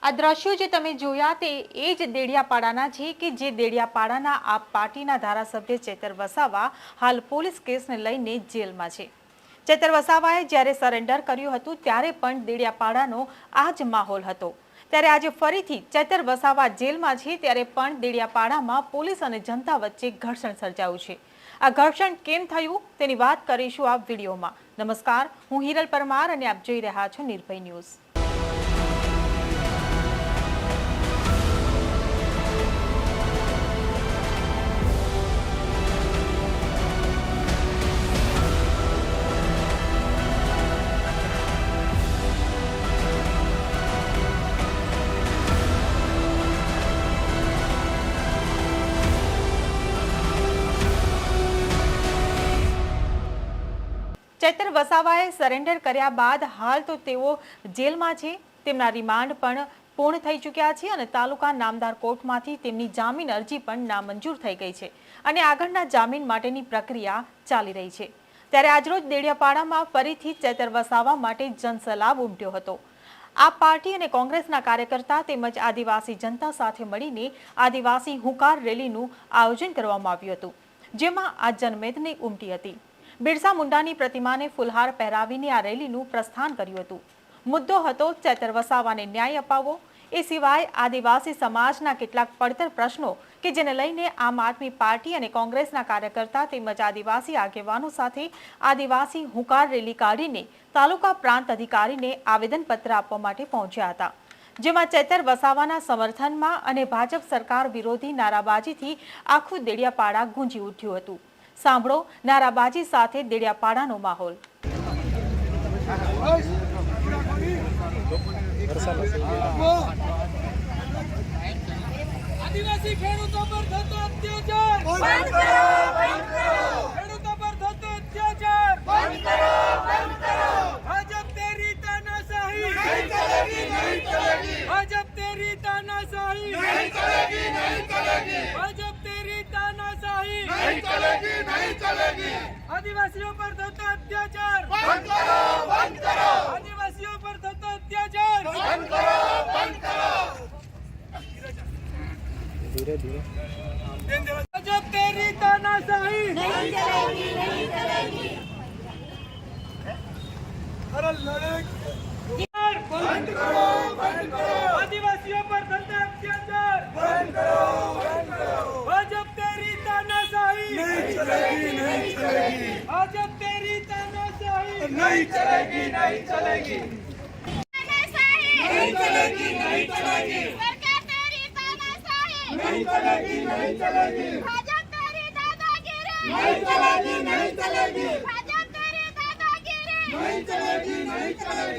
આ દ્રશ્યો જે તમે જોયા તે એ જ દેડિયાપાડાના છે કે જે દેડિયાપાડાના આ પાર્ટીના ધારાસભ્ય ચેતર વસાવા હાલ પોલીસ કેસને લઈને જેલમાં છે. ચેતર વસાવાએ જ્યારે સરેન્ડર કર્યું હતું ત્યારે પણ દેડિયાપાડાનો આ જ માહોલ હતો. ત્યારે આજે ફરીથી ચેતર વસાવા જેલમાં છે ત્યારે પણ દેડિયાપાડામાં પોલીસ અને જનતા વચ્ચે ઘર્ષણ સર્જાયું છે. આ ઘર્ષણ કેમ થયું તેની વાત કરીશું આ વિડીયોમાં. નમસ્કાર, હું હિરલ પરમાર અને આપ જોઈ રહ્યા છો નિર્ભય ન્યૂઝ. ચૈતર વસાવાએ સરેન્ડર કર્યા બાદ હાલ તો તેઓ જેલમાં છે. તેમના રિમાન્ડ પણ પૂર્ણ થઈ ચૂક્યા છે અને તાલુકા નામદાર કોર્ટમાંથી તેમની જામીન અરજી પણ નામંજૂર થઈ ગઈ છે અને આગળના જામીન માટેની પ્રક્રિયા ચાલી રહી છે. ત્યારે આજરોજ દેડિયાપાડામાં ફરીથી ચૈતર વસાવા માટે જનસલાબ ઉમટ્યો હતો. આ પાર્ટી અને કોંગ્રેસના કાર્યકર્તા તેમજ આદિવાસી જનતા સાથે મળીને આદિવાસી હુંકાર રેલીનું આયોજન કરવામાં આવ્યું હતું, જેમાં આ જનમેદની ઉમટી હતી. બિરસા મુંડાની પ્રતિમાને ફુલહાર પહેરાવીને આ રેલીનું પ્રસ્થાન કર્યું હતું. મુદ્દો હતો ચેતર વસાવાને ન્યાય અપાવો એ સિવાય આદિવાસી સમાજના કેટલાક પડતર પ્રશ્નો કે જેને લઈને આમ આદમી પાર્ટી અને કોંગ્રેસના કાર્યકર્તા તેમજ આદિવાસી આગેવાનો સાથે આદિવાસી હુંકાર રેલી કાઢીને તાલુકા પ્રાંત અધિકારીને આવેદનપત્ર આપવા માટે પહોંચ્યા હતા. જેમાં ચેતર વસાવાના સમર્થનમાં અને ભાજપ સરકાર વિરોધી નારાબાજીથી આખું દેડિયાપાડા ગુંજી ઉઠ્યું હતું. સાંભળો નારાબાજી સાથે દેડિયાપાડાનો માહોલ. આદિવાસી ખેડૂતો પર થતો અત્યાચાર. धीरे धीरे। जब तेरी तानाशाही नहीं चलेगी नहीं चलेगी अरे बंद करो बंद करो। आदिवासियों पर बंद करो बंद करो। तेरी तानाशाही नहीं चलेगी नहीं चलेगी। तेरी नहीं चलेगी नहीं चलेगी। नहीं चलेगी नहीं चलेगी। नहीं चलेगी नहीं चलेगी भाजपा तेरी दादागिरी नहीं चलेगी नहीं चलेगी भाजपा तेरी दादागिरी. नहीं चलेगी नहीं चलेगी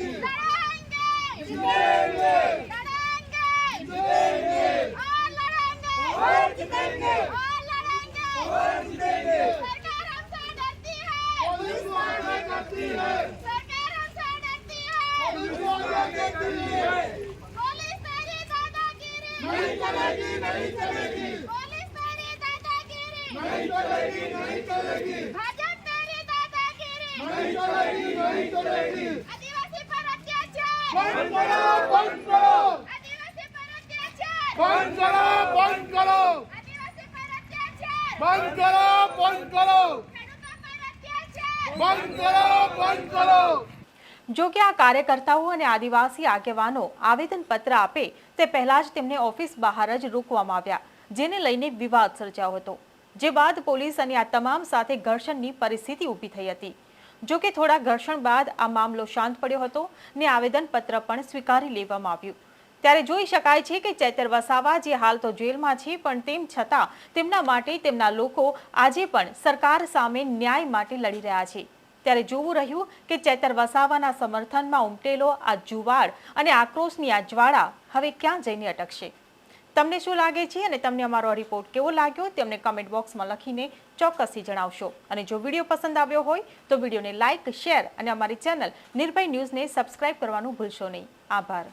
नहीं चलेगी नहीं चलेगी पुलिस तेरी दादागिरी नहीं चलेगी नहीं चलेगी भाजपा तेरी दादागिरी नहीं चलेगी नहीं चलेगी आदिवासी पर अत्याचार बंद करो बंद करो आदिवासी पर अत्याचार बंद करो बंद करो आदिवासी पर अत्याचार बंद करो बंद करो बंद करो बंद करो જો કે આ કાર્યકર્તાઓ અને આદિવાસી આગેવાનો આવેદનપત્ર આપે તે પહેલા જ તેમને ઓફિસ બહાર જ રોકવામાં આવ્યા, જેને લઈને વિવાદ સર્જાયો હતો, જે બાદ પોલીસ અને આ તમામ સાથે ઘર્ષણની પરિસ્થિતિ ઊભી થઈ હતી. જો કે થોડા ઘર્ષણ બાદ આ મામલો શાંત પડ્યો હતો ને આવેદનપત્ર પણ સ્વીકારી લેવામાં આવ્યું. ત્યારે જોઈ શકાય છે કે ચેતર વસાવા જે હાલ તો જેલમાં છે, પણ તેમ છતાં તેમના માટે તેમના લોકો આજે પણ સરકાર સામે ન્યાય માટે લડી રહ્યા છે. ત્યારે જોવું રહ્યું કે ચેતર વસાવાના સમર્થનમાં ઉમટેલો આ જુવાળ અને આક્રોશની આ જ્વાળા હવે ક્યાં જઈને અટકશે? તમને શું લાગે છે અને તમને અમારો રિપોર્ટ કેવો લાગ્યો? તેમને કમેન્ટ બોક્સમાં લખીને ચોક્કસથી જણાવશો. અને જો વીડિયો પસંદ આવ્યો હોય તો વિડીયોને લાઇક શેર અને અમારી ચેનલ નિર્ભય ન્યૂઝને સબસ્ક્રાઇબ કરવાનું ભૂલશો નહીં. આભાર.